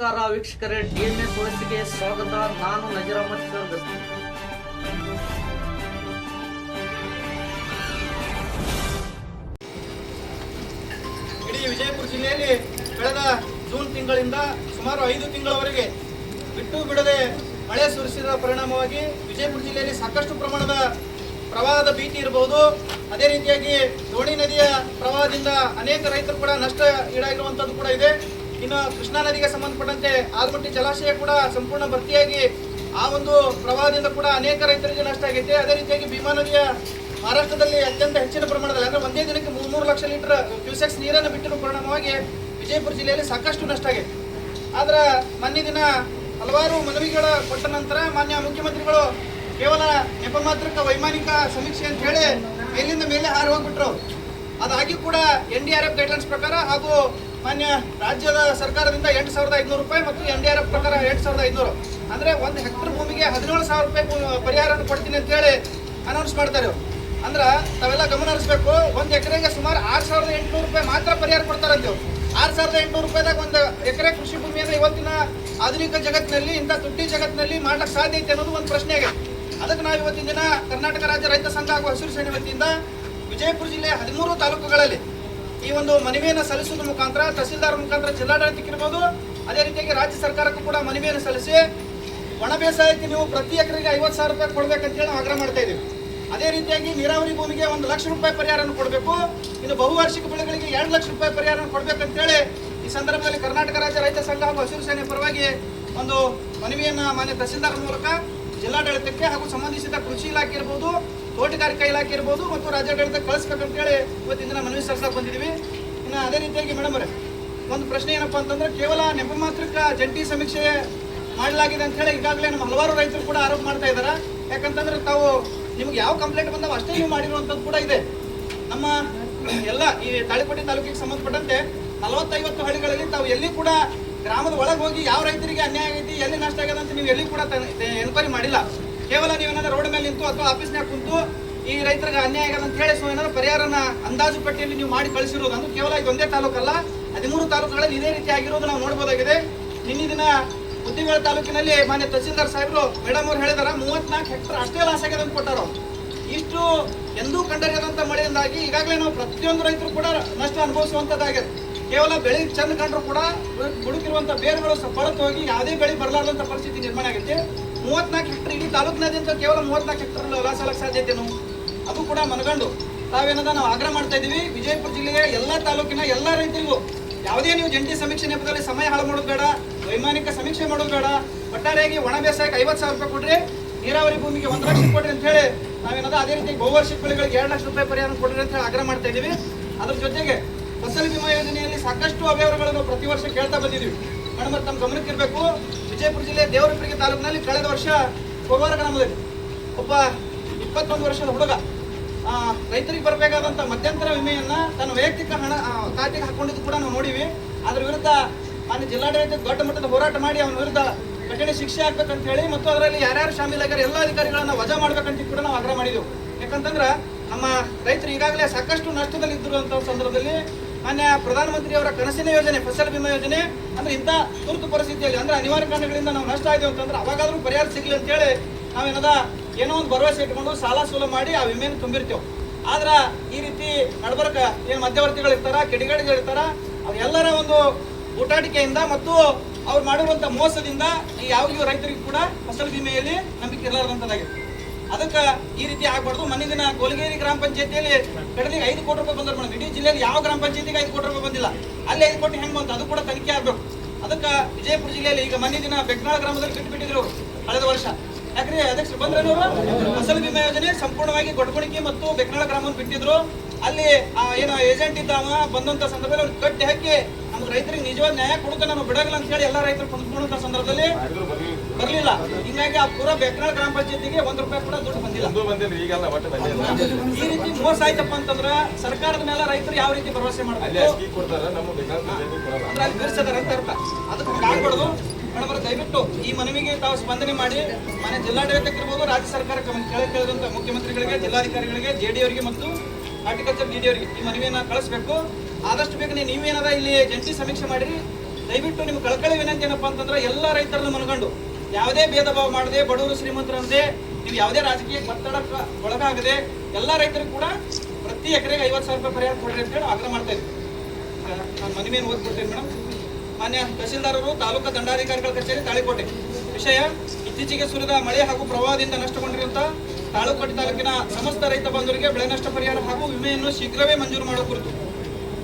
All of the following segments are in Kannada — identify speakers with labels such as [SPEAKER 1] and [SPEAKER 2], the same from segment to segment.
[SPEAKER 1] ನಮಸ್ಕಾರ ವೀಕ್ಷಕರೇ ಡಿಎನ್ಎ ಸುರಕ್ಷೆಗೆ ಸ್ವಾಗತ. ನಾನು ನಜೀರ್
[SPEAKER 2] ಇಡೀ ವಿಜಯಪುರ ಜಿಲ್ಲೆಯಲ್ಲಿ ಕಳೆದ ಜೂನ್ ತಿಂಗಳಿಂದ ಸುಮಾರು ಐದು ತಿಂಗಳವರೆಗೆ ಬಿಟ್ಟು ಬಿಡದೆ ಮಳೆ ಸುರಿಸಿದ ಪರಿಣಾಮವಾಗಿ ವಿಜಯಪುರ ಜಿಲ್ಲೆಯಲ್ಲಿ ಸಾಕಷ್ಟು ಪ್ರಮಾಣದ ಪ್ರವಾಹದ ಭೀತಿ ಇರಬಹುದು. ಅದೇ ರೀತಿಯಾಗಿ ದೋಣಿ ನದಿಯ ಪ್ರವಾಹದಿಂದ ಅನೇಕ ರೈತರು ಕೂಡ ನಷ್ಟ ಈಡಾಗಿರುವಂಥದ್ದು ಕೂಡ ಇದೆ. ಇನ್ನು ಕೃಷ್ಣಾ ನದಿಗೆ ಸಂಬಂಧಪಟ್ಟಂತೆ ಆಲಮಟ್ಟಿ ಜಲಾಶಯ ಕೂಡ ಸಂಪೂರ್ಣ ಭರ್ತಿಯಾಗಿ ಆ ಒಂದು ಪ್ರವಾಹದಿಂದ ಕೂಡ ಅನೇಕ ರೈತರಿಗೆ ನಷ್ಟ ಆಗೈತೆ. ಅದೇ ರೀತಿಯಾಗಿ ಭೀಮಾ ನದಿಯ ಮಹಾರಾಷ್ಟ್ರದಲ್ಲಿ ಅತ್ಯಂತ ಹೆಚ್ಚಿನ ಪ್ರಮಾಣದಲ್ಲಿ, ಅಂದ್ರೆ ಒಂದೇ ದಿನಕ್ಕೆ ಮೂರ್ಮೂರು ಲಕ್ಷ ಲೀಟರ್ ಕ್ಯೂಸೆಕ್ಸ್ ನೀರನ್ನು ಬಿಟ್ಟಿರುವ ಪರಿಣಾಮವಾಗಿ ವಿಜಯಪುರ ಜಿಲ್ಲೆಯಲ್ಲಿ ಸಾಕಷ್ಟು ನಷ್ಟ ಆಗೈತೆ. ಆದ್ರೆ ಮೊನ್ನೆ ದಿನ ಹಲವಾರು ಮನವಿಗಳ ಕೊಟ್ಟ ನಂತರ ಮಾನ್ಯ ಮುಖ್ಯಮಂತ್ರಿಗಳು ಕೇವಲ ನೆಪ ಮಾತ್ರಕ್ಕೆ ವೈಮಾನಿಕ ಸಮೀಕ್ಷೆ ಅಂತ ಹೇಳಿ ಮೇಲಿಂದ ಮೇಲೆ ಹಾರಿ ಹೋಗ್ಬಿಟ್ರು. ಅದಾಗಿ ಕೂಡ N D R F guidelines ಪ್ರಕಾರ ಹಾಗೂ ಮಾನ್ಯ ರಾಜ್ಯದ ಸರ್ಕಾರದಿಂದ ಎಂಟು ಸಾವಿರದ ಐದುನೂರು ರೂಪಾಯಿ ಮತ್ತು ಎನ್ ಡಿ ಆರ್ ಎಫ್ ಪ್ರಕಾರ ಎಂಟು ಸಾವಿರದ ಐದುನೂರು. ಅಂದ್ರೆ ಒಂದು ಹೆಕ್ಟರ್ ಭೂಮಿಗೆ ಹದಿನೇಳು ಸಾವಿರ ರೂಪಾಯಿ ಪರಿಹಾರ ಕೊಡ್ತೀನಿ ಅಂತ ಹೇಳಿ ಅನೌನ್ಸ್ ಮಾಡ್ತಾರೆ ಅಂದ್ರೆ ತಾವೆಲ್ಲ ಗಮನ ಹರಿಸ್ಬೇಕು, ಒಂದು ಎಕರೆಗೆ ಸುಮಾರು ಆರು ಸಾವಿರದ ಎಂಟುನೂರು ರೂಪಾಯಿ ಮಾತ್ರ ಪರಿಹಾರ ಕೊಡ್ತಾರಂತೆ ಆರು ಸಾವಿರದ ಎಂಟುನೂರು ರೂಪಾಯಿದಾಗ ಒಂದು ಎಕರೆ ಕೃಷಿ ಭೂಮಿಯನ್ನು ಇವತ್ತಿನ ಆಧುನಿಕ ಜಗತ್ತಿನಲ್ಲಿ, ಇಂಥ ತುಟ್ಟಿ ಜಗತ್ತಿನಲ್ಲಿ ಮಾಡಕ್ಕೆ ಸಾಧ್ಯ ಐತೆ ಅನ್ನೋದು ಒಂದು ಪ್ರಶ್ನೆ ಆಗಿದೆ ಅದಕ್ಕೆ ನಾವು ಇವತ್ತಿನ ದಿನ ಕರ್ನಾಟಕ ರಾಜ್ಯ ರೈತ ಸಂಘ ಹಾಗೂ ಹಸಿರು ಸೇನೆ ವತಿಯಿಂದ ವಿಜಯಪುರ ಜಿಲ್ಲೆಯ ಹದಿಮೂರು ತಾಲೂಕುಗಳಲ್ಲಿ ಈ ಒಂದು ಮನವಿಯನ್ನು ಸಲ್ಲಿಸುವುದರ ಮುಖಾಂತರ, ತಹಸೀಲ್ದಾರ್ ಮುಖಾಂತರ ಜಿಲ್ಲಾಡಳಿತಕ್ಕೆ ಇರ್ಬೋದು, ಅದೇ ರೀತಿಯಾಗಿ ರಾಜ್ಯ ಸರ್ಕಾರಕ್ಕೂ ಕೂಡ ಮನವಿಯನ್ನು ಸಲ್ಲಿಸಿ, ಒಣ ಬೇಸಾಯಕ್ಕೆ ನೀವು ಪ್ರತಿ ಎಕರೆಗೆ ಐವತ್ತು ಸಾವಿರ ರೂಪಾಯಿ ಕೊಡ್ಬೇಕಂತೇಳಿ ನಾವು ಆಗ್ರಹ ಮಾಡ್ತಾ ಇದ್ದೀವಿ. ಅದೇ ರೀತಿಯಾಗಿ ನೀರಾವರಿ ಭೂಮಿಗೆ ಒಂದು ಲಕ್ಷ ರೂಪಾಯಿ ಪರಿಹಾರವನ್ನು ಕೊಡಬೇಕು. ಇನ್ನು ಬಹುವಾರ್ಷಿಕ ಬೆಳೆಗಳಿಗೆ ಎರಡು ಲಕ್ಷ ರೂಪಾಯಿ ಪರಿಹಾರವನ್ನು ಕೊಡಬೇಕಂತೇಳಿ ಈ ಸಂದರ್ಭದಲ್ಲಿ ಕರ್ನಾಟಕ ರಾಜ್ಯ ರೈತ ಸಂಘ ಹಾಗೂ ಹಸಿರು ಸೇನೆ ಪರವಾಗಿ ಒಂದು ಮನವಿಯನ್ನು ಮಾನ್ಯ ತಹಸೀಲ್ದಾರ್ ಮೂಲಕ ಜಿಲ್ಲಾಡಳಿತಕ್ಕೆ ಹಾಗೂ ಸಂಬಂಧಿಸಿದ ಕೃಷಿ ಇಲಾಖೆ ಇರ್ಬೋದು ತೋಟಗಾರಿಕಾ ಇಲಾಖೆ ಇರ್ಬೋದು ಮತ್ತು ರಾಜ್ಯಾಡಳಿತ ಕಳಿಸ್ಬೇಕಂತೇಳಿ ಇವತ್ತಿನ ದಿನ ಮನವಿ ಸಲ್ಲಿಸಕ್ಕೆ ಬಂದಿದ್ದೀವಿ. ಇನ್ನು ಅದೇ ರೀತಿಯಾಗಿ ಮೇಡಮ್ ಅವರೇ, ಒಂದು ಪ್ರಶ್ನೆ ಏನಪ್ಪಾ ಅಂತಂದ್ರೆ ಕೇವಲ ನೆಪ ಮಾತ್ರಕ್ಕೆ ಜಂಟಿ ಸಮೀಕ್ಷೆ ಮಾಡಲಾಗಿದೆ ಅಂತ ಹೇಳಿ ಈಗಾಗಲೇ ನಮ್ಮ ಹಲವಾರು ರೈತರು ಕೂಡ ಆರೋಪ ಮಾಡ್ತಾ ಇದ್ದಾರೆ. ಯಾಕಂತಂದ್ರೆ ತಾವು ನಿಮ್ಗೆ ಯಾವ ಕಂಪ್ಲೇಂಟ್ ಬಂದಾವ ಅಷ್ಟೇ ನೀವು ಮಾಡಿರುವಂಥದ್ದು ಕೂಡ ಇದೆ. ನಮ್ಮ ಎಲ್ಲ ಈ ತಾಳಿಕೋಟೆ ತಾಲೂಕಿಗೆ ಸಂಬಂಧಪಟ್ಟಂತೆ ನಲವತ್ತೈವತ್ತು ಹಳ್ಳಿಗಳಲ್ಲಿ ತಾವು ಎಲ್ಲಿ ಕೂಡ ಗ್ರಾಮದ ಒಳಗೆ ಹೋಗಿ ಯಾವ ರೈತರಿಗೆ ಅನ್ಯಾಯ ಆಗೈತಿ, ಎಲ್ಲಿ ನಷ್ಟ ಆಗ್ಯದ ಅಂತ ನೀವು ಎಲ್ಲಿ ಕೂಡ ಎನ್ಕ್ವೈರಿ ಮಾಡಿಲ್ಲ. ಕೇವಲ ನೀವು ಏನಾದ್ರೂ ರೋಡ್ ಮೇಲೆ ನಿಂತು ಅಥವಾ ಆಫೀಸ್ನಾಗ ಕುಂತು ಈ ರೈತರಿಗೆ ಅನ್ಯಾಯ ಆಗಲ್ಲ ಅಂತ ಹೇಳಿ ಸೊ ಏನಾದ್ರು ಪರಿಹಾರನ ಅಂದಾಜು ಪಟ್ಟಿಯಲ್ಲಿ ನೀವು ಮಾಡಿ ಕಳಿಸಿರೋದು. ಅಂದ್ರೆ ಕೇವಲ ಇದೊಂದೇ ತಾಲೂಕಲ್ಲ. ಹದಿಮೂರು ತಾಲೂಕುಗಳಲ್ಲಿ ಇದೇ ರೀತಿ ಆಗಿರೋದು ನಾವು ನೋಡ್ಬೋದಾಗಿದೆ. ನಿನ್ನೆ ದಿನ ಉದ್ದಿಮೇಳ ತಾಲೂಕಿನಲ್ಲಿ ಮಾನ್ಯ ತಹಸೀಲ್ದಾರ್ ಸಾಹೇಬರು ಮೇಡಮ್ ಅವ್ರು ಹೇಳಿದಾರ, ಮೂವತ್ನಾಲ್ಕು ಹೆಕ್ಟರ್ ಅಷ್ಟೇ ಲಾಸ್ ಆಗಿದೆ ಅಂತ ಕೊಟ್ಟಾರ. ಇಷ್ಟು ಎಂದೂ ಕಂಡರಿಯದಂತ ಮಳೆಯಿಂದಾಗಿ ಈಗಾಗಲೇ ನಾವು ಪ್ರತಿಯೊಂದು ರೈತರು ಕೂಡ ನಷ್ಟ ಅನುಭವಿಸುವಂತದ್ದಾಗಿದೆ. ಕೇವಲ ಬೆಳೆ ಚಂದ ಕಂಡ್ರು ಕೂಡ ಬುಡುಕಿರುವಂತ ಬೇರುಗಳು ಸ- ಕೊಳತು ಹೋಗಿ ಯಾವುದೇ ಬೆಳೆ ಬರಲಾರದಂತ ಪರಿಸ್ಥಿತಿ ನಿರ್ಮಾಣ ಆಗೈತೆ. ಮೂವತ್ನಾಲ್ಕು ಹೆಕ್ಟರ್ ಇಡೀ ತಾಲೂಕಿನಾದ್ಯಂತ ಕೇವಲ ಮೂವತ್ನಾಲ್ಕು ಹೆಕ್ಟರ್ ಹೊಲ ಸಾಲಕ್ಕೆ ಸಾಧ್ಯತೆನು ಅದು ಕೂಡ ಮನಗಂಡು. ತಾವೇನದ ನಾವು ಆಗ್ರಹ ಮಾಡ್ತಾ ಇದ್ದೀವಿ. ವಿಜಯಪುರ ಜಿಲ್ಲೆಯ ಎಲ್ಲ ತಾಲೂಕಿನ ಎಲ್ಲಾ ರೈತರಿಗೂ ಯಾವುದೇ ನೀವು ಜಂಟಿ ಸಮೀಕ್ಷೆ ನೆಪದಲ್ಲಿ ಸಮಯ ಹಾಳು ಮಾಡೋದು ಬೇಡ, ವೈಮಾನಿಕ ಸಮೀಕ್ಷೆ ಮಾಡೋದು ಬೇಡ. ಒಟ್ಟಾರೆಯಾಗಿ ಒಣ ಬೇಸಾಯಕ್ಕೆ ಐವತ್ತು ಸಾವಿರ ರೂಪಾಯಿ ಕೊಡ್ರಿ ನೀರಾವರಿ ಭೂಮಿಗೆ ಒಂದು ಲಕ್ಷ ಕೊಡ್ರಿ ಅಂತ ಹೇಳಿ ನಾವೇನದ ಅದೇ ರೀತಿ ಬಹುವರ್ಷಿಕ ಬೆಳೆಗಳಿಗೆ ಎರಡು ಲಕ್ಷ ರೂಪಾಯಿ ಪರಿಹಾರ ಕೊಡ್ರಿ ಅಂತ ಹೇಳಿ ಆಗ್ರಹ ಮಾಡ್ತಾ ಇದ್ದೀವಿ. ಅದ್ರ ಜೊತೆಗೆ ಫಸಲ್ ಬಿಮಾ ಯೋಜನೆಯಲ್ಲಿ ಸಾಕಷ್ಟು ಅವ್ಯವಹಾರಗಳನ್ನು ಪ್ರತಿ ವರ್ಷ ಕೇಳ್ತಾ ಬಂದಿದ್ದೀವಿ. ಮೇಡಮ್ ತಮ್ಮ ಗಮನಕ್ಕೆ ಇರಬೇಕು. ವಿಜಯಪುರ ಜಿಲ್ಲೆ ದೇವರಪುರಿಗೆ ತಾಲೂಕಿನಲ್ಲಿ ಕಳೆದ ವರ್ಷ ಗುರುವಾರ ಗ್ರಾಮದಲ್ಲಿ ಒಬ್ಬ ಇಪ್ಪತ್ತೊಂದು ವರ್ಷದ ಹುಡುಗ. ರೈತರಿಗೆ ಬರಬೇಕಾದಂಥ ಮಧ್ಯಂತರ ವಿಮೆಯನ್ನು ತನ್ನ ವೈಯಕ್ತಿಕ ಹಣ ಖಾತೆಗೆ ಹಾಕೊಂಡಿದ್ದು ಕೂಡ ನಾವು ನೋಡಿವಿ. ಅದರ ವಿರುದ್ಧ ಮಾನ್ಯ ಜಿಲ್ಲಾಡಳಿತ ದೊಡ್ಡ ಮಟ್ಟದ ಹೋರಾಟ ಮಾಡಿ ಅವನ ವಿರುದ್ಧ ಕಠಿಣ ಶಿಕ್ಷೆ ಆಗ್ಬೇಕಂತ ಹೇಳಿ ಮತ್ತು ಅದರಲ್ಲಿ ಯಾರ್ಯಾರು ಶಾಮೀಲಾಗ್ಯಾರ ಎಲ್ಲ ಅಧಿಕಾರಿಗಳನ್ನ ವಜಾ ಮಾಡ್ಬೇಕಂತ ಕೂಡ ನಾವು ಆಗ್ರಹ ಮಾಡಿದೆವು. ಯಾಕಂತಂದ್ರೆ ನಮ್ಮ ರೈತರು ಈಗಾಗಲೇ ಸಾಕಷ್ಟು ನಷ್ಟದಲ್ಲಿ ಅಂತ ಸಂದರ್ಭದಲ್ಲಿ ಮಾನ್ಯ ಪ್ರಧಾನಮಂತ್ರಿ ಅವರ ಕನಸಿನ ಯೋಜನೆ, ಫಸಲ್ ಬಿಮಾ ಯೋಜನೆ, ಅಂದ್ರೆ ಇಂಥ ತುರ್ತು ಪರಿಸ್ಥಿತಿಯಲ್ಲಿ, ಅಂದ್ರೆ ಅನಿವಾರ್ಯ ಕಾರಣಗಳಿಂದ ನಾವು ನಷ್ಟ ಆಯ್ತು ಅಂತಂದ್ರೆ ಅವಾಗಾದ್ರೂ ಪರಿಹಾರ ಸಿಗ್ಲಿ ಅಂತೇಳಿ ನಾವೇನದ ಏನೋ ಒಂದು ಭರವಸೆ ಇಟ್ಕೊಂಡು ಸಾಲ ಸೂಲ ಮಾಡಿ ಆ ವಿಮೆಯನ್ನು ತುಂಬಿರ್ತೇವೆ. ಆದ್ರೆ ಈ ರೀತಿ ನಡಬರ್ಕ ಏನು ಮಧ್ಯವರ್ತಿಗಳು ಇರ್ತಾರ ಕಿಡಿಗೇಡಿಗಳು ಇರ್ತಾರ ಅವ್ರೆಲ್ಲರ ಒಂದು ಊಟಾಟಿಕೆಯಿಂದ ಮತ್ತು ಅವ್ರು ಮಾಡಿರುವಂತ ಮೋಸದಿಂದ ಈ ಯಾವ ರೈತರಿಗೂ ಕೂಡ ಫಸಲ್ ವಿಮೆಯಲ್ಲಿ ನಂಬಿಕೆ ಇರಲಾರ್ದಂತದಾಗಿದೆ ಅದಕ್ಕೆ ಈ ರೀತಿ ಆಗ್ಬಾರ್ದು. ಮನೆ ದಿನ ಗೋಲಗೇರಿ ಗ್ರಾಮ ಪಂಚಾಯತಿಯಲ್ಲಿ ಕಡೆಗೆ ಐದು ಕೋಟಿ ರೂಪಾಯಿ ಬಂದ್ರೆ ಮೇಡಮ್. ಇಡೀ ಜಿಲ್ಲೆಯಲ್ಲಿ ಯಾವ ಗ್ರಾಮ ಪಂಚಾಯತಿಗೆ ಐದು ಕೋಟಿ ರೂಪಾಯಿ ಬಂದಿಲ್ಲ. ಅಲ್ಲಿ ಐದು ಕೋಟಿ ಹೆಂಗ್ ಬಂತು? ಅದು ಕೂಡ ತನಿಖೆ ಆಗ್ಬೇಕು. ಅದಕ್ಕೆ ವಿಜಯಪುರ ಜಿಲ್ಲೆಯಲ್ಲಿ ಈಗ ಮನೆ ದಿನ ಬೆಕ್ನಾಳ ಗ್ರಾಮದಲ್ಲಿ ಕಟ್ಟಿಬಿಟ್ಟಿದ್ರು ಕಳೆದ ವರ್ಷ. ಯಾಕ್ರಿ ಅಧ್ಯಕ್ಷರು ಬಂದ್ರೆ ಅವರು? ಫಸಲ್ ಬಿಮಾ ಯೋಜನೆ ಸಂಪೂರ್ಣವಾಗಿ ಗೊಡ್ಗುಣಿಕೆ ಮತ್ತು ಬೆಕ್ನಾಳ ಗ್ರಾಮವನ್ನು ಬಿಟ್ಟಿದ್ರು. ಅಲ್ಲಿ ಏನು ಏಜೆಂಟ್ ಇದ್ದಾವ ಬಂದಂತ ಸಂದರ್ಭದಲ್ಲಿ ಅವ್ರು ಕಟ್ಟಿ ಹಾಕಿ ನಮ್ಗೆ ರೈತರಿಗೆ ನಿಜವಾದ ನ್ಯಾಯ ಕೊಡುತ್ತೆ ನಾನು ಬಿಡಗಲ್ಲ ಅಂತ ಹೇಳಿ ಎಲ್ಲ ರೈತರು ಕುಂತ್ಕೊಂಡಂತ ಸಂದರ್ಭದಲ್ಲಿ ಬರ್ಲಿಲ್ಲ. ಹಿಂಗಾಗಿ ಆ ಪೂರ ಬೆಕ್ನಾಳ್ ಗ್ರಾಮ ಪಂಚಾಯತಿಗೆ ಒಂದ್ ರೂಪಾಯಿ ಕೂಡ ದುಡ್ಡು ಬಂದಿಲ್ಲ.
[SPEAKER 3] ಬಂದಿಲ್ಲ ಈಗೆಲ್ಲ ಒಟ್ಟು ಬಂದಿಲ್ಲ.
[SPEAKER 2] ಈ ರೀತಿ ಮೋಸ ಆಯ್ತಪ್ಪ ಅಂತಂದ್ರ ಸರ್ಕಾರದ ಮೇಲೆ ರೈತರು ಯಾವ ರೀತಿ ಭರವಸೆ ಮಾಡ್ತಾರೆ ಬೀರ್ಸದಾರ ಅಂತ ಅರ್ಥ. ಅದಕ್ಕೆ ಮೇಡಮ್ ದಯವಿಟ್ಟು ಈ ಮನವಿಗೆ ತಾವು ಸ್ಪಂದನೆ ಮಾಡಿ ಮನೆ ಜಿಲ್ಲಾಡಳಿತಕ್ಕೆ ಇರ್ಬೋದು ರಾಜ್ಯ ಸರ್ಕಾರಕ್ಕೆ ಕೇಳ ಕೇಳಿದಂತ ಮುಖ್ಯಮಂತ್ರಿಗಳಿಗೆ ಜಿಲ್ಲಾಧಿಕಾರಿಗಳಿಗೆ ಜೆ ಡಿ ಅವರಿಗೆ ಮತ್ತು ಹಾರ್ಟಿಕಲ್ಚರ್ ಡಿ ಡಿ ಅವರಿಗೆ ಈ ಮನವಿಯನ್ನ ಕಳಿಸ್ಬೇಕು. ಆದಷ್ಟು ಬೇಗ ನೀವೇನಾದ ಇಲ್ಲಿ ಜಂಟಿ ಸಮೀಕ್ಷೆ ಮಾಡಿರಿ. ದಯವಿಟ್ಟು ನಿಮ್ಗೆ ಕಳಕಳಿ ವಿನಂತಿ ಏನಪ್ಪಾ ಅಂತಂದ್ರೆ ಎಲ್ಲ ರೈತರನ್ನು ಮನಗಂಡು ಯಾವುದೇ ಭೇದ ಭಾವ ಮಾಡದೆ, ಬಡವರು ಶ್ರೀಮಂತರಂದೇ ನೀವು ಯಾವುದೇ ರಾಜಕೀಯ ಒತ್ತಡಕ್ಕೆ ಒಳಗಾಗದೆ, ಎಲ್ಲ ರೈತರು ಕೂಡ ಪ್ರತಿ ಎಕರೆಗೆ ಐವತ್ತು ಸಾವಿರ ರೂಪಾಯಿ ಪರಿಹಾರ ಕೊಡ್ರಿ ಅಂತ ಹೇಳಿ ಆಗ್ರಹ ಮಾಡ್ತಾ ಇದ್ದೀವಿ ನಾನು ಮನೆ ಮೇಲೆ ಓದ್ಕೊಡ್ತೇನೆ ಮೇಡಮ್ ಮಾನ್ಯ ತಹಸೀಲ್ದಾರರು, ತಾಲೂಕಾ ದಂಡಾಧಿಕಾರಿಗಳ ಕಚೇರಿ ತಾಳಿಕೋಟೆ. ವಿಷಯ, ಇತ್ತೀಚೆಗೆ ಸುರಿದ ಮಳೆ ಹಾಗೂ ಪ್ರವಾಹದಿಂದ ನಷ್ಟಗೊಂಡಿರುವಂತಹ ತಾಳುಕೋಟೆ ತಾಲೂಕಿನ ಸಮಸ್ತ ರೈತ ಬಂಧುವರಿಗೆ ಬೆಳೆ ನಷ್ಟ ಪರಿಹಾರ ಹಾಗೂ ವಿಮೆಯನ್ನು ಶೀಘ್ರವೇ ಮಂಜೂರು ಮಾಡುವ ಕುರಿತು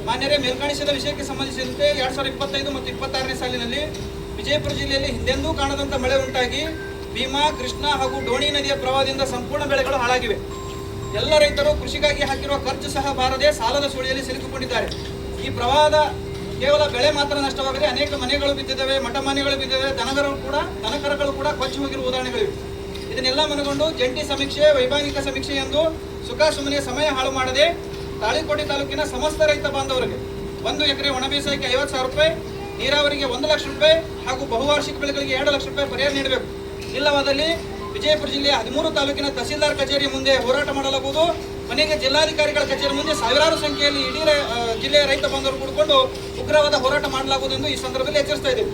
[SPEAKER 2] ಮಾನ್ಯರೇ, ಮೇಲ್ಕಾಣಿಸಿದ ವಿಷಯಕ್ಕೆ ಸಂಬಂಧಿಸಿದಂತೆ ಎರಡ್ ಸಾವಿರದ ಇಪ್ಪತ್ತೈದು ಮತ್ತು ಇಪ್ಪತ್ತಾರನೇ ಸಾಲಿನಲ್ಲಿ ವಿಜಯಪುರ ಜಿಲ್ಲೆಯಲ್ಲಿ ಹಿಂದೆಂದೂ ಕಾಣದಂತ ಮಳೆ ಉಂಟಾಗಿ ಭೀಮಾ, ಕೃಷ್ಣ ಹಾಗೂ ಡೋಣಿ ನದಿಯ ಪ್ರವಾಹದಿಂದ ಸಂಪೂರ್ಣ ಬೆಳೆಗಳು ಹಾಳಾಗಿವೆ. ಎಲ್ಲ ರೈತರು ಕೃಷಿಗಾಗಿ ಹಾಕಿರುವ ಖರ್ಚು ಸಹ ಬಾರದೆ ಸಾಲದ ಸುಳಿಯಲ್ಲಿ ಸಿಲುಕಿಕೊಂಡಿದ್ದಾರೆ. ಈ ಪ್ರವಾಹದ ಕೇವಲ ಬೆಳೆ ಮಾತ್ರ ನಷ್ಟವಾಗದೆ ಅನೇಕ ಮನೆಗಳು ಬಿದ್ದಿದ್ದಾವೆ ಮಠ ಮನೆಗಳು ಬಿದ್ದಿದ್ದಾವೆ, ದನಗರು ಕೂಡ, ದನಕರಗಳು ಕೂಡ ಕೊಚ್ಚಿ ಹೋಗಿರುವ ಉದಾಹರಣೆಗಳಿವೆ. ಇದನ್ನೆಲ್ಲ ಮನಗೊಂಡು ಜಂಟಿ ಸಮೀಕ್ಷೆ ವೈಮಾನಿಕ ಸಮೀಕ್ಷೆ ಎಂದು ಸುಖ ಸುಮ್ಮನೆ ಸಮಯ ಹಾಳು ಮಾಡದೆ ತಾಳಿಕೋಟೆ ತಾಲೂಕಿನ ಸಮಸ್ತ ರೈತ ಬಾಂಧವರಿಗೆ ಒಂದು ಎಕರೆ ಒಣ ಬೇಸಾಯಕ್ಕೆ ಐವತ್ತು ಸಾವಿರ ರೂಪಾಯಿ ನೀರಾವರಿಗೆ ಒಂದು ಲಕ್ಷ ರೂಪಾಯಿ ಹಾಗೂ ಬಹುವಾರ್ಷಿಕ ಬೆಳೆಗಳಿಗೆ ಎರಡು ಲಕ್ಷ ರೂಪಾಯಿ ಪರಿಹಾರ ನೀಡಬೇಕು. ಇಲ್ಲವಾದಲ್ಲಿ ವಿಜಯಪುರ ಜಿಲ್ಲೆಯ ಹದಿಮೂರು ತಾಲೂಕಿನ ತಹಸೀಲ್ದಾರ್ ಕಚೇರಿ ಮುಂದೆ ಹೋರಾಟ ಮಾಡಲಾಗುವುದು. ಮನೆಗೆ ಜಿಲ್ಲಾಧಿಕಾರಿಗಳ ಕಚೇರಿ ಮುಂದೆ ಸಾವಿರಾರು ಸಂಖ್ಯೆಯಲ್ಲಿ ಇಡೀ ಜಿಲ್ಲೆಯ ರೈತ ಬಾಂಧವರು ಕೂಡಿಕೊಂಡು ಉಗ್ರವಾದ ಹೋರಾಟ ಮಾಡಲಾಗುವುದೆಂದು ಈ ಸಂದರ್ಭದಲ್ಲಿ ಎಚ್ಚರಿಸ್ತಾ ಇದೆ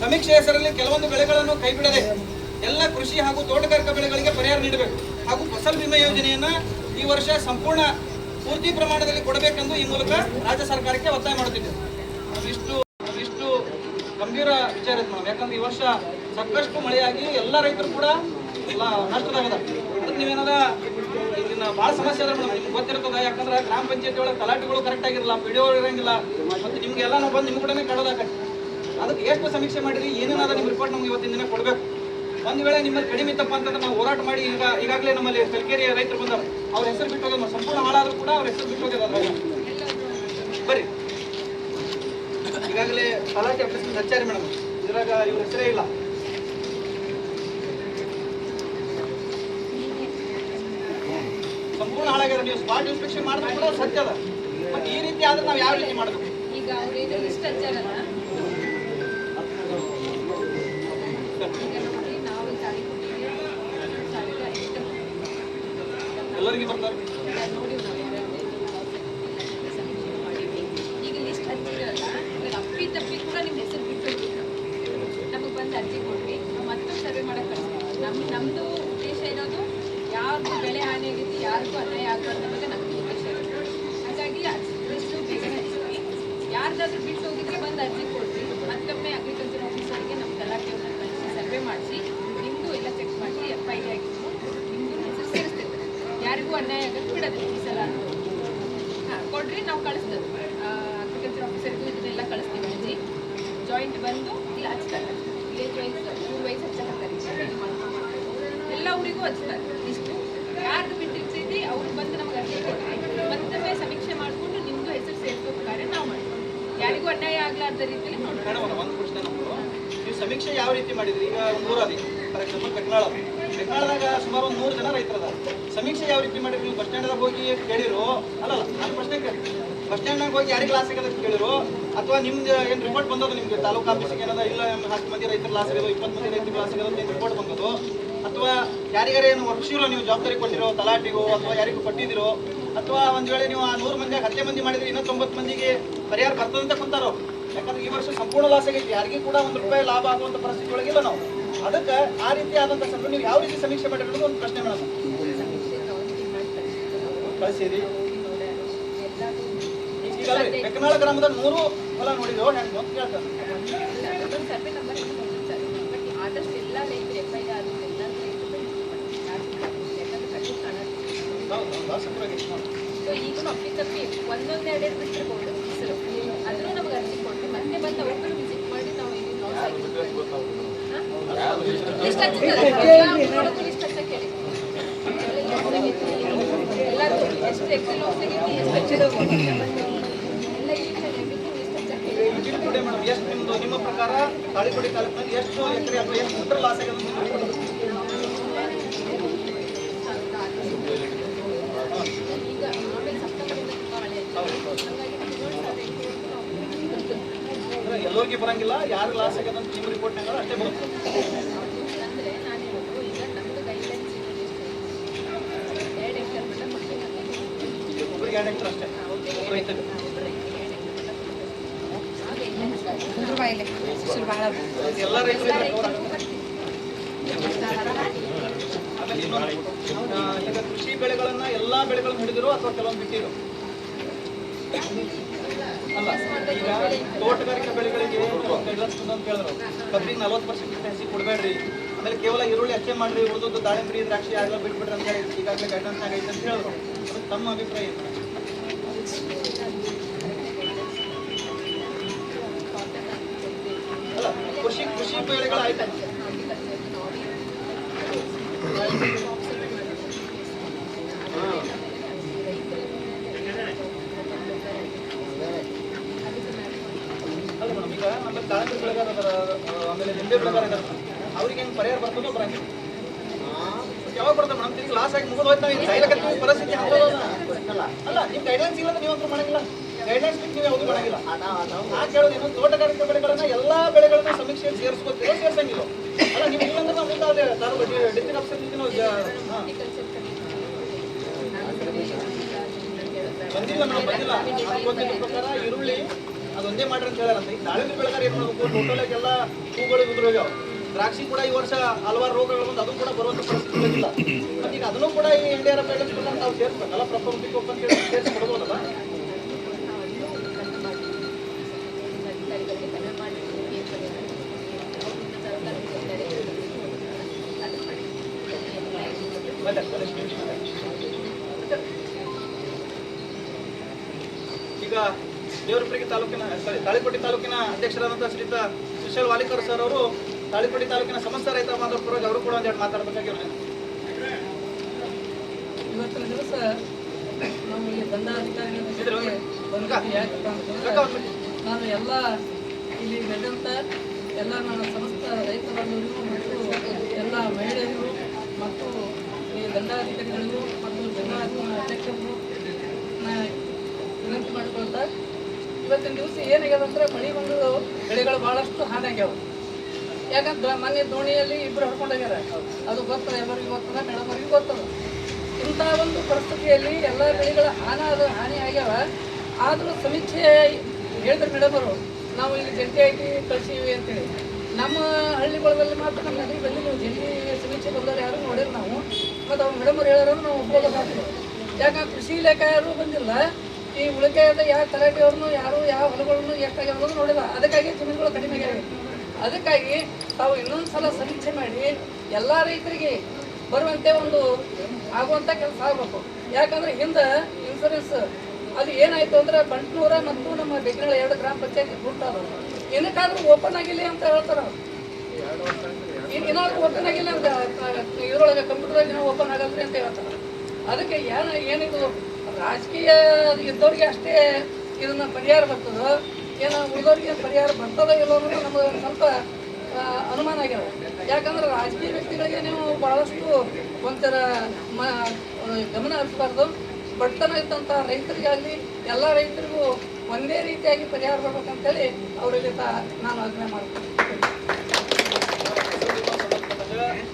[SPEAKER 2] ಸಮೀಕ್ಷೆ ಹೆಸರಲ್ಲಿ ಕೆಲವೊಂದು ಬೆಳೆಗಳನ್ನು ಕೈಬಿಡದೆ ಎಲ್ಲ ಕೃಷಿ ಹಾಗೂ ತೋಟಗಾರಿಕಾ ಬೆಳೆಗಳಿಗೆ ಪರಿಹಾರ ನೀಡಬೇಕು ಹಾಗೂ ಫಸಲ್ ವಿಮೆ ಯೋಜನೆಯನ್ನು ಈ ವರ್ಷ ಸಂಪೂರ್ಣ ಪೂರ್ತಿ ಪ್ರಮಾಣದಲ್ಲಿ ಕೊಡಬೇಕೆಂದು ಈ ಮೂಲಕ ರಾಜ್ಯ ಸರ್ಕಾರಕ್ಕೆ ಒತ್ತಾಯ ಮಾಡುತ್ತಿದ್ದೇವೆ. ಇಷ್ಟು ಗಂಭೀರ ವಿಚಾರ ಇದೆ ಮೇಡಮ್. ಯಾಕಂದ್ರೆ ಈ ವರ್ಷ ಸಾಕಷ್ಟು ಮಳೆಯಾಗಿ ಎಲ್ಲ ರೈತರು ಕೂಡ ಎಲ್ಲ ನಷ್ಟದಾಗದ ಅದಕ್ಕೆ ನೀವೇನಾದ ಇದನ್ನ ಭಾಳ ಸಮಸ್ಯೆ ಆದ್ರೆ ಮೇಡಮ್, ನಿಮ್ಗೆ ಗೊತ್ತಿರ್ತದ ಯಾಕಂದ್ರೆ ಗ್ರಾಮ ಪಂಚಾಯತಿ ಒಳಗೆ ತಲಾಟಿಗಳು ಕರೆಕ್ಟ್ ಆಗಿರಲ್ಲ ಪಿ ಡಿ ಇರಂಗಿಲ್ಲ, ಮತ್ತೆ ನಿಮ್ಗೆ ಎಲ್ಲ ನಾವು ಬಂದು ನಿಮ್ಮ ಕೂಡನೇ ಕಡೋದಾಗತ್ತೆ ಅದಕ್ಕೆ ಎಷ್ಟು ಸಮೀಕ್ಷೆ ಮಾಡಿರಿ ಏನೇನಾದ ನಿಮ್ಮ ರಿಪೋರ್ಟ್ ನಮ್ಗೆ ಇವತ್ತಿನ ದಿನ ಕೊಡಬೇಕು. ಒಂದು ವೇಳೆ ನಿಮ್ಮಲ್ಲಿ ಕಡಿಮೆ ಇತ್ತಪ್ಪ ಅಂತಂದ್ರೆ ನಾವು ಹೋರಾಟ ಮಾಡಿ ಈಗ, ಈಗಾಗಲೇ ನಮ್ಮಲ್ಲಿ ಕಲ್ಕೇರಿಯ ರೈತರು ಬಂದವರು ಅವ್ರ ಹೆಸರು ಬಿಟ್ಟು ಹೋಗೋದು, ಸಂಪೂರ್ಣ ಹಾಳಾದ್ರೂ ಕೂಡ ಅವ್ರ ಹೆಸರು ಬಿಟ್ಟು ಅದ್ರಾಗ. ಬರ್ರಿ ಈಗಾಗಲೇ ತಲಾಟೆ ಆಫೀಸ್ ಹಚ್ಚಾರಿ ಮೇಡಮ್ ಇದ್ರಾಗ ಇವ್ರ ಹೆಸರೇ ಇಲ್ಲ. ಸಂಪೂರ್ಣ ಹಾಳಾಗ್ಯದ ನೀವು ಸ್ಪಾಟ್ ಇನ್ಸ್ಪೆಕ್ಷನ್ ಮಾಡಿದ್ರೆ ಸತ್ಯ ಅದ. ಮತ್ತೆ ಈ ರೀತಿ ಆದ್ರೆ ನಾವು ಯಾವ ರೀತಿ ಮಾಡಬೇಕು?
[SPEAKER 4] ಈಗ ಅವ್ರೇನು ಇಷ್ಟ ಹಚ್ಚಾರಲ್ಲ ಬಿಡೋದು ಈ ಸಲ. ಹಾಂ, ಕೊಡ್ರಿ, ನಾವು ಕಳಿಸ್ತೇವೆ. ಅಗ್ರಿಕಲ್ಚರ್ ಆಫೀಸರ್ಗೂ ಇದನ್ನೆಲ್ಲ ಕಳಿಸ್ತೀವಿ ಅರ್ಜಿ ಜಾಯಿಂಟ್ ಬಂದು, ಇಲ್ಲಿ ಹಚ್ತಾರೆ ವಿಲೇಜ್ ವೈಸ್ ಊರ್ ವೈಸ್ ಹಚ್ಚಕತ್ತಾರೆ ಎಲ್ಲ ಊರಿಗೂ ಹಚ್ತಾರೆ. ಇಷ್ಟು. ಯಾರ್ದು ಬಿಟ್ಟಿರ್ತೈತಿ ಅವ್ರು ಬಂದು ನಮ್ಗೆ ಅರ್ಜಿ ಕೊಡ್ತಾರೆ. ಮತ್ತೊಮ್ಮೆ ಸಮೀಕ್ಷೆ ಮಾಡಿಕೊಂಡು ನಿಮ್ಮದು ಹೆಸರು ಸೇರಿಸೋ ಕಾರ್ಯ ನಾವು ಮಾಡ್ತೀವಿ. ಯಾರಿಗೂ ಅನ್ಯಾಯ ಆಗ್ಲಾರ್ದ ರೀತಿಯಲ್ಲಿ ನೋಡ್ರಿ
[SPEAKER 2] ಮೇಡಮ್, ಒಂದು ಪ್ರಶ್ನೆ ನೀವು ಸಮೀಕ್ಷೆ ಯಾವ ರೀತಿ ಮಾಡಿದ್ರಿ? ಈಗ ಊರದಿ ಫಾರ್ ಎಕ್ಸಾಂಪಲ್ ಬೆಕ್ನಾಳ ಬೆಕ್ನಾಳದಾಗ ಸುಮಾರು ಒಂದು ನೂರು ಜನ ರೈತರದ ಸಮೀಕ್ಷೆ ಯಾವ ರೀತಿ ಮಾಡಿದ್ರು? ಬಸ್ ಸ್ಟ್ಯಾಂಡ್ದಾಗ ಹೋಗಿ ಕೇಳಿರು, ಅಲ್ಲ ನಾನು ಪ್ರಶ್ನೆ ಕೇಳಿ ಬಸ್ ಸ್ಟ್ಯಾಂಡ್ನಾಗ ಹೋಗಿ ಯಾರಿಗೆ ಲಾಸ್ ಸಿಗೋದಕ್ಕೆ ಕೇಳಿರು, ಅಥವಾ ನಿಮ್ದು ಏನು ರಿಪೋರ್ಟ್ ಬಂದದ ನಿಮ್ಗೆ? ತಾಲೂಕು ಆಫೀಸಿಗೆ ಏನದ ಇಲ್ಲ ಹತ್ತು ಮಂದಿ ರೈತರ ಲಾಸ್ ಇರೋದು ಇಪ್ಪತ್ತು ಮಂದಿ ರೈತರ ಲಾಸ್ ಇರೋದು ಏನು ರಿಪೋರ್ಟ್ ಬಂದದು ಅಥವಾ ಯಾರಿಗಾರ ಏನು ವರ್ಷಿರೋ ನೀವು ಜವಾಬ್ದಾರಿ ಕೊಟ್ಟಿರೋ, ತಲಾಟಿಗೋ, ಅಥವಾ ಯಾರಿಗೂ ಕೊಟ್ಟಿದ್ದೀರೋ, ಅಥವಾ ಒಂದ್ ವೇಳೆ ನೀವು ಆ ನೂರು ಮಂದಿಯಾಗ ಹತ್ತೆ ಮಂದಿ ಮಾಡಿದ್ರೆ ಇನ್ನೂ ತೊಂಬತ್ತು ಮಂದಿಗೆ ಪರಿಹಾರ ಬರ್ತದಂತ ಕುಂತಾರೋ? ಯಾಕಂದ್ರೆ ಈ ವರ್ಷ ಸಂಪೂರ್ಣ ಲಾಸ್ ಆಗೈತಿ. ಯಾರಿಗೂ ಕೂಡ ಒಂದು ರೂಪಾಯಿ ಲಾಭ ಆಗುವಂಥ ಪರಿಸ್ಥಿತಿ ಒಳಗಿಲ್ಲ ನಾವು. ಅದಕ್ಕೆ ಆ ರೀತಿ ಆದಂಥ ಸಂದರ್ಭ ನೀವು ಯಾವ ರೀತಿ ಸಮೀಕ್ಷೆ ಮಾಡಿರೋದು ಒಂದು ಪ್ರಶ್ನೆ
[SPEAKER 4] ಮಾಡ್ತಾರೆ
[SPEAKER 2] ಕಳಿಸಿರಿ ಬೆಕ್ಕನಾಳ ಗ್ರಾಮದ ನೂರು ಹೊಲ ನೋಡಿದ್ರು ಹೆಂಗೆ ಅಂತ ಕೇಳ್ತಾರೆ.
[SPEAKER 4] ಸರ್ವೆ ನಂಬರ್ ಸರ್ ಬಟ್ ಆದಷ್ಟು ಎಲ್ಲ ರೈತರು ಎಫ್ ಐ ಆರ್ ಎಲ್ಲ ರೈತರು ಬೆಳೆಸ್ತಾರೆ ಯಾಕಂದ್ರೆ ಕಣ್ಣು ಕಾಣೋದು
[SPEAKER 2] ಹೌದು ಹೌದು ಸಪುರಾಗಿ
[SPEAKER 4] ಸೊ ಈಗ ಅಪ್ಪಿ ತಪ್ಪಿ ಒಂದೊಂದು ಎರಡೆರಡು ಬಿಟ್ಟಿರ್ಬೋದು ಹೆಸರು ಆದರೂ ನಮ್ಗೆ ಅರ್ಜಿ ಕೊಟ್ಟು ಮತ್ತೆ ಬಂದು ಅವ್ರಿಗೂ ವಿಸಿಟ್ ಮಾಡಿ ನಾವು ಇಲ್ಲಿ ಲಾಸ್ ಎಷ್ಟು ಎಕ್ಸೆಲ್ ಲಾಸ್ ಎಷ್ಟು
[SPEAKER 2] ನಿಮ್ಮದು ನಿಮ್ಮ ಪ್ರಕಾರ ಎಷ್ಟು ಅಥವಾ ಎಷ್ಟು ಲಾಸ್ ಎಲ್ಲರಿಗೂ ಬರಂಗಿಲ್ಲ, ಯಾರು ಲಾಸ್ ಆಗ್ಯದ ನಿಮ್ಮ ರಿಪೋರ್ಟ್ ಅಷ್ಟೇ ಬರುತ್ತೆ
[SPEAKER 4] ಅಂದರೆ ನಾನು ಹೇಳೋದು ಈಗ ನಮ್ಮದು ಗೈಡ್ಲೈನ್ಸ್ ಎರಡು ಎಕರೆ ಮಟ್ಟ
[SPEAKER 2] ಇನ್ನೊಂದು, ಈಗ ಕೃಷಿ ಬೆಳೆಗಳನ್ನ ಎಲ್ಲಾ ಬೆಳೆಗಳನ್ನ ಹಿಡಿದಿರೋ ಅಥವಾ ಕೆಲವೊಂದು ಬಿಟ್ಟಿರೋ? ಅಲ್ಲ ಈಗ ತೋಟಗಾರಿಕೆ ಬೆಳೆಗಳಿಗೆ ಕೇಳಿದ್ರು ಅಂತ ಹೇಳಿದ್ರು. ಕಬ್ಬಿಗೆ ನಲವತ್ತು ಪರ್ಸೆಂಟ್ ಹಸಿ ಕೊಡಬೇಡ್ರಿ. ಆಮೇಲೆ ಕೇವಲ ಈರುಳ್ಳಿ ಹೆಚ್ಚೆ ಮಾಡ್ರಿ ಉಳಿದದ್ದು ದಾಳಿಂಬ್ರಿ ದ್ರಾಕ್ಷಿ ಆಗಲ್ಲ ಬಿಟ್ಬಿಡ್ರಿ ಅಂತ ಹೇಳಿ ಈಗಾಗಲೇ ಗೈಡ್ಲೈನ್ಸ್ ಆಗೈತೆ ಅಂತ ಹೇಳಿದ್ರು. ತಮ್ಮ ಅಭಿಪ್ರಾಯ ದಾಳಿಂಬೆ ಬೆಳೆಗಾರ ಅದಾರ ಆಮೇಲೆ ನಿಂಬೆ ಬೆಳೆಗಾರ ಇದಾರ ಅವ್ರಿಗೆ ಹೆಂಗ್ ಪರಿಹಾರ ಬರ್ತದೋ ಬರಂಗಿಲ್ಲ ಯಾವಾಗ ಬರ್ತದೆ ಮೇಡಮ್? ತಿರ್ಗಿ ಲಾಸ್ ಆಗಿ ಮುಗಿದು ಹೋಯ್ತು ನಾವು ಕಾಯ್ಲಕತ್ತೀವಿ ಪರಿಸ್ಥಿತಿ ಅಲ್ಲ ಅಲ್ಲ ನಿಮ್ ಗೈಡ್ಲೈನ್ಸ್ ಇಲ್ಲ ನೀವು ಅಂತೂ ಮಾಡಂಗಿಲ್ಲ. ಗೈಡ್ಲೈನ್ಸ್ ನೀವು ಯಾವುದು ಮಾಡಂಗಿಲ್ಲ. ನಾ ಕೇಳೋದು ಏನು ತೋಟಗಾರಿಕೆ ಬೆಳೆಗಳನ್ನ ಎಲ್ಲಾ ಬೆಳೆಗಳನ್ನ ಸಮೀಕ್ಷೆಯಲ್ಲಿ ಸೇರಿಸ್ಕೊತೀವಿ ಸೇರಿಸಂಗಿಲ್ಲ. ಅಲ್ಲ ನೀವು ಇಲ್ಲಂದ್ರೆ ನಾವು ಮುಂದೆ ಅದೇ ಡಿಸ್ಟ್ರಿಕ್ಟ್ ಆಫೀಸರ್ ನಾವು. ಬಂದಿಲ್ಲ ಮೇಡಮ್ ಬಂದಿಲ್ಲ. ಪ್ರಕಾರ ಈರುಳ್ಳಿ ಅದೊಂದೇ ಮಾಡ್ರಿ ಅಂತ ಹೇಳಾರಂತೆ ಈಗ ದಾಳಿಂಬೆ ಬೆಳೆಗಾರ ಏನ್ ಮಾಡ್ಬೇಕು? ಟೋಟಲ್ ಆಗಿ ಎಲ್ಲ ಹೂಗಳು ಉದುರು ಹೋಗ್ಯಾವ. ದ್ರಾಕ್ಷಿ ಕೂಡ ಈ ವರ್ಷ ಹಲವಾರು ರೋಗಗಳು ಬಂದು ಅದು ಕೂಡ ಬರುವಂತ ಪರಿಸ್ಥಿತಿ ಇಲ್ಲ ಮತ್ತೆ ಈಗ ಅದನ್ನು ಕೂಡ ಈ ಇಂಡಿಯಾ ಪೇಟೆಂಟ್ ಕೂಡ ನಾವು ಸೇರಿಸ್ಬೇಕಲ್ಲ? ಪ್ರಪಂಚಕ್ಕೆ ಅಂತ ಹೇಳಿ ಸೇರಿಸಿ ಕೊಡ್ಬೋದಲ್ಲ ಈಗ ದೇವರಪುರಿಗೆ ತಾಲೂಕಿನ ಸಾರಿ ತಾಳಿಕೋಟೆ ತಾಲೂಕಿನ ಅಧ್ಯಕ್ಷರಾದಂತಹ ಶ್ರೀತ ಸುಶೀಲ್ ವಾಲಿಕರ್ ಸರ್ ಅವರು ತಾಳಿಕೋಟೆ ತಾಲೂಕಿನ ಸಮಸ್ತ ರೈತ ಬಾಂಧವರ ಪರವಾಗಿ ಅವರು ಕೂಡ ಒಂದೆರಡು ಮಾತಾಡಬೇಕಾಗಿರೋದು
[SPEAKER 5] ಇವತ್ತಿನ ದಿವಸ ನಾವು ಈ ದಂಡಾಧಿಕಾರಿಗಳ ನಾನು ಎಲ್ಲ ಇಲ್ಲಿ ನಡೆದಂಥ ಎಲ್ಲ ನನ್ನ ಸಮಸ್ತ ರೈತ ಬಾಂಧವರಿಗೂ ಮತ್ತು ಎಲ್ಲ ಮಹಿಳೆಯರಿಗೂ ಮತ್ತು ಈ ದಂಡಾಧಿಕಾರಿಗಳಿಗೂ ಮತ್ತು ಜಿಲ್ಲಾ ಅಧ್ಯಕ್ಷರಿಗೂ ವಿನಂತಿ ಮಾಡಿಕೊಳ್ತಾ ಇವತ್ತಿನ ದಿವಸ ಏನಾಗ್ಯದ ಅಂದ್ರೆ ಮಳೆ ಬಂದು ಬೆಳೆಗಳು ಭಾಳಷ್ಟು ಹಾನಿಯಾಗ್ಯಾವ ಯಾಕಂದ್ರೆ ಮನೆ ದೋಣಿಯಲ್ಲಿ ಇಬ್ಬರು ಹೊಡ್ಕೊಂಡೋಗ್ಯಾರ. ಅದು ಗೊತ್ತದ ಎಲ್ಲರಿಗೂ ಗೊತ್ತದ ಮೇಡಮರಿಗೂ ಗೊತ್ತದ ಇಂಥ ಒಂದು ಪರಿಸ್ಥಿತಿಯಲ್ಲಿ ಎಲ್ಲ ಬೆಳೆಗಳ ಹಾನ ಅದು ಹಾನಿ ಆಗ್ಯಾವ. ಆದರೂ ಸಮೀಕ್ಷೆ ಹೇಳಿದ್ರು ಮೇಡಮರು ನಾವು ಇಲ್ಲಿ ಜಂಟಿಯಾಗಿ ಕಳಿಸೀವಿ ಅಂತೇಳಿ. ನಮ್ಮ ಹಳ್ಳಿಗಳಲ್ಲಿ ಮಾತ್ರ ನಮ್ಮ ನದಿ ಬಂದು ನೀವು ಜಂಟಿ ಸಮೀಕ್ಷೆ ಬಂದವ್ರು ಯಾರು ನೋಡಿಲ್ಲ ನಾವು. ಮತ್ತು ಅವ್ರು ಮೇಡಮರು ಹೇಳೋರು ನಾವು ಒಪ್ಕೋಬೇಕಾಗ್ತದೆ. ಯಾಕಂದ್ರೆ ಕೃಷಿ ಇಲಾಖೆ ಯಾರು ಬಂದಿಲ್ಲ. ಈ ಉಳಿತಾಯದ ಯಾವ ತಲಾಟಿಯವ್ರನ್ನು ಯಾರು ಯಾವ ಹೊಲಗಳನ್ನು ಎಷ್ಟಾಗ್ಯಾವ ನೋಡಿಲ್ಲ. ಅದಕ್ಕಾಗಿ ಜಮೀನುಗಳು ಕಡಿಮೆ ಆಗ್ಯಾವೆ ಅದಕ್ಕಾಗಿ ತಾವು ಇನ್ನೊಂದು ಸಲ ಸಮೀಕ್ಷೆ ಮಾಡಿ ಎಲ್ಲ ರೈತರಿಗೆ ಬರುವಂತೆ ಒಂದು ಆಗುವಂಥ ಕೆಲಸ ಆಗಬೇಕು. ಯಾಕಂದ್ರೆ ಹಿಂದೆ ಇನ್ಸೂರೆನ್ಸ್ ಅದು ಏನಾಯ್ತು ಅಂದ್ರೆ ಬಂಟ್ನೂರ ಮತ್ತು ನಮ್ಮ ಬೆಕ್ಕಿನ ಎರಡು ಗ್ರಾಮ ಪಂಚಾಯತಿ ಗುರ್ತಾದ ಏನಕ್ಕಾದ್ರೂ ಓಪನ್ ಆಗಿಲ್ಲ ಅಂತ ಹೇಳ್ತಾರ. ಏನಾದ್ರೂ ಓಪನ್ ಆಗಿಲ್ಲ ಅಂತ ಇದ್ರೊಳಗೆ ಕಂಪ್ಯೂಟರ್ ಓಪನ್ ಆಗಲ್ರಿ ಅಂತ ಹೇಳ್ತಾರ. ಅದಕ್ಕೆ ಏನ ಏನಿದು ರಾಜಕೀಯ ಇದ್ದವ್ರಿಗೆ ಅಷ್ಟೇ ಇದನ್ನ ಪರಿಹಾರ ಬರ್ತದೋ. ಏನೋ ಉಳಿದವ್ರಿಗೆ ಪರಿಹಾರ ಬರ್ತದೋ ಇಲ್ಲೋ ಅನ್ನೋದು ನಮಗೆ ಸ್ವಲ್ಪ ಅನುಮಾನ ಆಗ್ಯದ. ಯಾಕಂದ್ರೆ ರಾಜಕೀಯ ವ್ಯಕ್ತಿಗಳಿಗೆ ನೀವು ಬಹಳಷ್ಟು ಒಂಥರ ಮ ಗಮನ ಹರಿಸಬಾರ್ದು. ಬಡತನ ಇದ್ದಂಥ ರೈತರಿಗಾಗಲಿ ಎಲ್ಲ ರೈತರಿಗೂ ಒಂದೇ ರೀತಿಯಾಗಿ ಪರಿಹಾರ ಬರ್ಬೇಕಂತೇಳಿ ಅವರಿಗೆ ತಾ ನಾನು ಆಜ್ಞೆ ಮಾಡ್ತೀನಿ.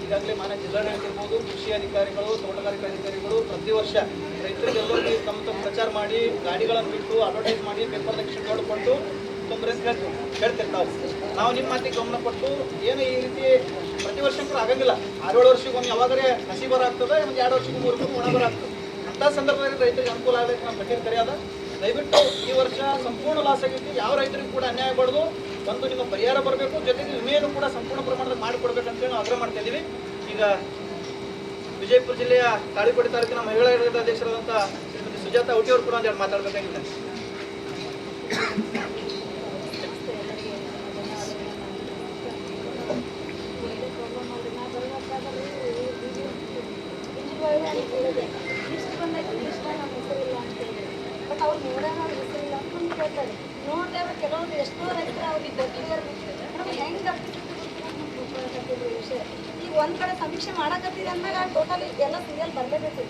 [SPEAKER 2] ಈಗಾಗಲೇ ಮಾನ್ಯ ಜಿಲ್ಲಾಡಳಿತ ಇರ್ಬೋದು, ಕೃಷಿ ಅಧಿಕಾರಿಗಳು, ತೋಟಗಾರಿಕೆ ಅಧಿಕಾರಿಗಳು ಪ್ರತಿ ವರ್ಷ ರೈತರಿಗೆಲ್ಲರಿಗೆ ತಮ್ಮ ತಮ್ಮ ಪ್ರಚಾರ ಮಾಡಿ, ಗಾಡಿಗಳನ್ನು ಬಿಟ್ಟು ಅಡ್ವರ್ಟೈಸ್ ಮಾಡಿ ಪೇಪರ್ ದಕ್ಷಿಣ ನೋಡಿಕೊಂಡು ರಿಸ್ಕ್ ಹೇಳ್ತಿರ್ತಾವೆ. ನಾವು ನಿಮ್ಮ ಮಾತಿಗೆ ಗಮನ ಕೊಟ್ಟು ಏನು ಈ ರೀತಿ ಪ್ರತಿ ವರ್ಷ ಕೂಡ ಆಗಂಗಿಲ್ಲ. ಆರೇಳು ವರ್ಷಕ್ಕೊಮ್ಮೆ ಯಾವಾಗರೇ ಹಸಿ ಬರ ಆಗ್ತದೆ, ಒಂದು ಎರಡು ವರ್ಷಕ್ಕೆ ಮೂರು ಒಣ ಬರ ಆಗ್ತದೆ. ಅಂತ ಸಂದರ್ಭದಲ್ಲಿ ರೈತರಿಗೆ ಅನುಕೂಲ ಆಗಬೇಕು ನಮ್ಮ ಕಠಿಣ ಕರೆಯಾದ. ದಯವಿಟ್ಟು ಈ ವರ್ಷ ಸಂಪೂರ್ಣ ಲಾಸ್ ಆಗೈತಿ ಯಾವ ರೈತರಿಗೂ ಕೂಡ ಅನ್ಯಾಯ ಆಗ್ಬಾರ್ದು. ಒಂದು ನಿಮ್ಮ ಪರಿಹಾರ ಬರಬೇಕು. ಜೊತೆಗೆ ವಿಮೆಯನ್ನು ಕೂಡ ಸಂಪೂರ್ಣ ಪ್ರಮಾಣದಲ್ಲಿ ಮಾಡಿಕೊಡ್ಬೇಕಂತೇಳಿ ನಾವು ಆಗ್ರಹ ಮಾಡ್ತಾ ಇದ್ದೀವಿ. ಈಗ ವಿಜಯಪುರ ಜಿಲ್ಲೆಯ ತಾಳಿಕೋಟೆ ತಾಲೂಕಿನ ಮಹಿಳಾ ಘಟಕದ ಅಧ್ಯಕ್ಷರಾದಂಥ ಶ್ರೀಮತಿ ಸುಜಾತ ಅವರು ಕೂಡ ಒಂದೆರಡು ಮಾತಾಡಬೇಕಾಗಿದೆ.
[SPEAKER 6] ಕೆಲವೊಂದು ಎಷ್ಟೋ ರೈತರು ಅವ್ರಿಗೆ ದೊಡ್ಡ ಹೆಂಗೆ ವಿಷಯ ಒಂದ್ ಕಡೆ ಸಮೀಕ್ಷೆ ಮಾಡಕತ್ತೀರಿ ಅಂದಾಗ ಟೋಟಲಿ ಎಲ್ಲ ಸೀರಿಯಲ್ ಬರಲೇಬೇಕು.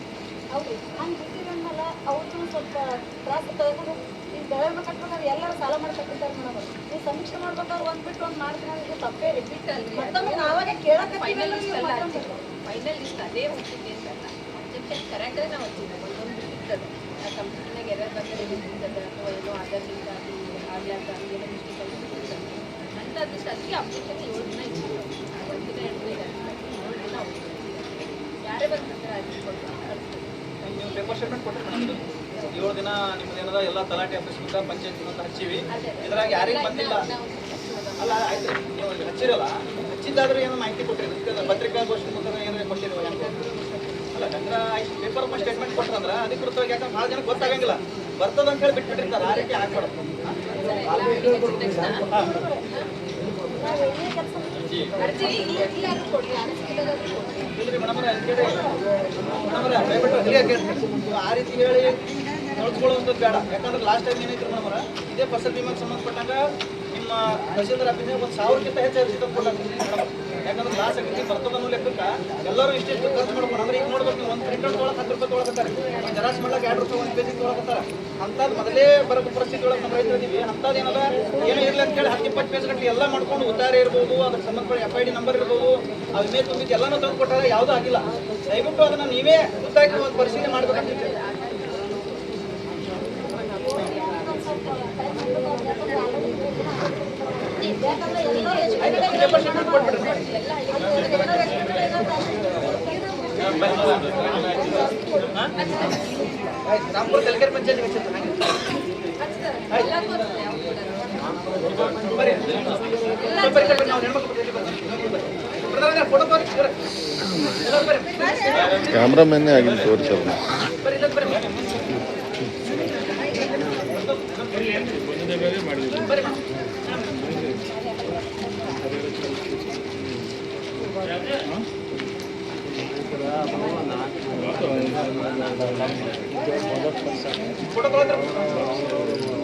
[SPEAKER 6] ಹೌದು ಹಂಗೆ ಬಿಟ್ಟಿರಂದಲ್ಲ ಅವ್ರದ್ದು ಸ್ವಲ್ಪ ತ್ರಾಸ ತಗೊಂಡು ಈಗ ಬೆಳೆ ಕಟ್ಬೇಕಾದ್ರೆ ಎಲ್ಲರೂ ಸಾಲ ಮಾಡ್ಕೊತಿದ್ದಾರೆ ಮೇಡಮ್ ನೀವು ಸಮೀಕ್ಷೆ ಮಾಡ್ಬೇಕಾದ್ರೆ ಒಂದ್ ಬಿಟ್ಟು ಒಂದು ಮಾಡ್ತೀನಿ ಅಂದ್ರೆ ತಪ್ಪೇ ರಿಪೀಟ್ ಮತ್ತೊಮ್ಮೆ ನಾವಾಗ ಕೇಳಕತ್ತೀವಲ್ಲ.
[SPEAKER 4] ಫೈನಲ್ ಲಿಸ್ಟ್ ಅದೇ ಹೋಗ್ತಿದ್ದೆ ಅಂತಲ್ಲ ಅಬ್ಜೆಕ್ಷನ್ ಕರೆಕ್ಟಾಗಿ ನಾವು ಒಂದೊಂದು ಬಿಟ್ಟಿರ್ತದೆ ಆ ಕಂಪ್ಯೂಟರ್ನಾಗ ಎರರ್ ಬಂದರೆ ಬಿಟ್ಟಿರ್ತದೆ ಅಥವಾ ಏನೋ ಲಿಂಕ್ ಆಗಲಿ ಆಗ್ಲಾರ್ದ ಹಂಗೇನೋ ಮಿಸ್ಟೇಕ್ ಬಿಟ್ಟಿರ್ತದೆ ಅದಿಷ್ಟು ಅದಕ್ಕೆ ಅಪ್ಲಿಕೇಶನ್ ಏಳು ದಿನ ಇತ್ತು ಒಂದು ದಿನ ಎರಡು ದಿನ ಇದೆ. ಏಳು ದಿನ ಅವ್ರು. ಯಾರೇ ಬಂದಿರ್ತಾರೆ ಅರ್ಜಿ ಕೊಟ್ಟು ಕಳ್ಸ್ತೀವಿ.
[SPEAKER 2] ನೀವು ಪೇಪರ್ ಸ್ಟೇಟ್ಮೆಂಟ್ ಕೊಟ್ಟರೆ ಏಳು ದಿನ ನಿಮ್ದು ಏನದ ಎಲ್ಲ ತಲಾಟೆ ಆಫೀಸ್ ಮುಂದೆ ಪಂಚಾಯತ್ ಅಂತ ಹಚ್ಚಿವಿ. ಇದ್ರಾಗ ಯಾರಿಗೆ ಬಂದಿಲ್ಲ. ಅಲ್ಲ ಆಯ್ತು ನೀವು ಹಚ್ಚಿರಲ್ಲ? ಹಚ್ಚಿದ್ದಾದ್ರೆ ಏನೋ ಮಾಹಿತಿ ಕೊಟ್ಟಿರಿ ಇದಕ್ಕೆ ಪತ್ರಿಕಾಗೋಷ್ಠಿ ಮುಖಾಂತರ ಏನಾರ ಕೊಟ್ಟಿರಿ ಅಲ್ಲ ಅಂದ್ರೆ ಆಯ್ತು ಪೇಪರ್ ಸ್ಟೇಟ್ಮೆಂಟ್ ಕೊಟ್ರಂದ್ರೆ ಅಧಿಕೃತವಾಗಿ ಯಾಕಂದ್ರೆ ಭಾಳ ಜನಕ್ಕೆ ಗೊತ್ತಾಗಂಗಿಲ್ಲ. ಬರ್ತದ ಅಂತ ಹೇಳಿ ಬಿಟ್ಬಿಟ್ಟಿರ್ತಾರೆ. ಆ ರೀತಿ ಆಗ್ಬಾರ್ದು. ಆ ರೀತಿ ಹೇಳಿ ನಡ್ಸ್ಕೊಳ್ಳುವಂಥದ್ದು ಬೇಡ ಯಾಕಂದ್ರೆ ಲಾಸ್ಟ್ ಟೈಮ್ ಏನೈತ್ರಿ ಮೇಡಮ್ರ ಇದೇ ಫಸಲ್ ಬಿಮಾಗೆ ಸಂಬಂಧಪಟ್ಟಂಗ ನಿಮ್ಮ ತಹಸೀಲ್ದಾರ್ ಅಭಿನಯ ಒಂದು ಸಾವಿರಕ್ಕಿಂತ ಹೆಚ್ಚು ಅರ್ಜಿ ತಂದ್ಕೊಟ್ಟಾರ ಮೇಡಮ್ ಯಾಕಂದ್ರೆ ಲಾಸ್ ಆಗೈತಿ ಬರ್ತದ ಅನ್ನೋ ಲೆಕ್ಕಕ್ಕೆ ಎಲ್ಲರೂ ಇಷ್ಟಿಷ್ಟು ಖರ್ಚು ಮಾಡ್ಕೊಂಡು ಅಂದ್ರೆ ಈಗ ನೋಡ್ಬೇಕು ನೀವು ಒಂದು ಪ್ರಿಂಟ್ ತೊಗೊಳಕ್ಕೆ ಹತ್ತು ರೂಪಾಯಿ ತೊಗೊಳಕತ್ತಾರೆ ಜರಾಸ್ ಮಾಡ್ಲಕ್ಕೆ ಎರಡು ರೂಪಾಯಿ, ಒಂದು ಪೇಜಿಗೆ ತೊಗೊಳಕತ್ತಾರ ಅಂಥದ್ದು ಮೊದಲೇ ಬರೋ ಪರಿಸ್ಥಿತಿ ಒಳಗೆ ನಮ್ಮ ರೈತರು ಇದೀವಿ ಅಂಥದ್ದು ಏನದ? ಏನೋ ಇರ್ಲಿ ಅಂತೇಳಿ ಹತ್ತು, ಇಪ್ಪತ್ತು ಪೇಜ್ ಗಂಟೆ ಎಲ್ಲ ಮಾಡ್ಕೊಂಡು ಉತ್ತಾರೆ ಇರ್ಬೋದು, ಅದ್ರ ಸಂಬಂಧಪಟ್ಟ ಎಫ್ ಐ ಡಿ ನಂಬರ್ ಇರ್ಬೋದು ಆ ವಿಮೆ ತುಂಬಿದ್ದು ಎಲ್ಲನೂ ತಂದು ಕೊಟ್ಟಾಗ ಯಾವುದೂ ಆಗಿಲ್ಲ. ದಯವಿಟ್ಟು ಅದನ್ನ ನೀವೇ ಗೊತ್ತಾಗಿ ಪರಿಶೀಲನೆ ಮಾಡ್ಬೇಕಂತ
[SPEAKER 6] ಯಾಕಂದ್ರೆ ಎಲ್ಲರೂ ಎಷ್ಟು
[SPEAKER 2] ಪೇಪರ್ ಸ್ಟೇಟ್ಮೆಂಟ್ ಕೊಟ್ಬಿಡ್ರಿ ಆಯ್ತು ರಾಮ್ಪುರ ಕಲ್ಕೆರೆ ಪಂಚಾಯತ್ಗೆ ಹಚ್ಚಿತ್ತು ಹಂಗೆ
[SPEAKER 4] ಎಲ್ಲರಿಗೂ ಅಷ್ಟೇ ಅವ್ರು ಕೂಡ.
[SPEAKER 2] ಬರ್ರಿ ಸ್ವಲ್ಪ ಈ ಕಡೆ ಬರ್ರಿ, ನಾವು ಹೆಣ್ಮಕ್ಳು ಬರ್ತೀವಿ, ಬರ್ರಿ. ಬ್ರದರ್, ಫೋಟೋ ತೋರಿಸಿ ಬರ್ರಿ. ಎಲ್ಲರೂ ಬರ್ರಿ.
[SPEAKER 7] ಕ್ಯಾಮ್ರಾಮನ್ನೇ ಆಗಿಲ್ಲ ತೋರಿಸಲ್ಲ थोड़ा थोड़ा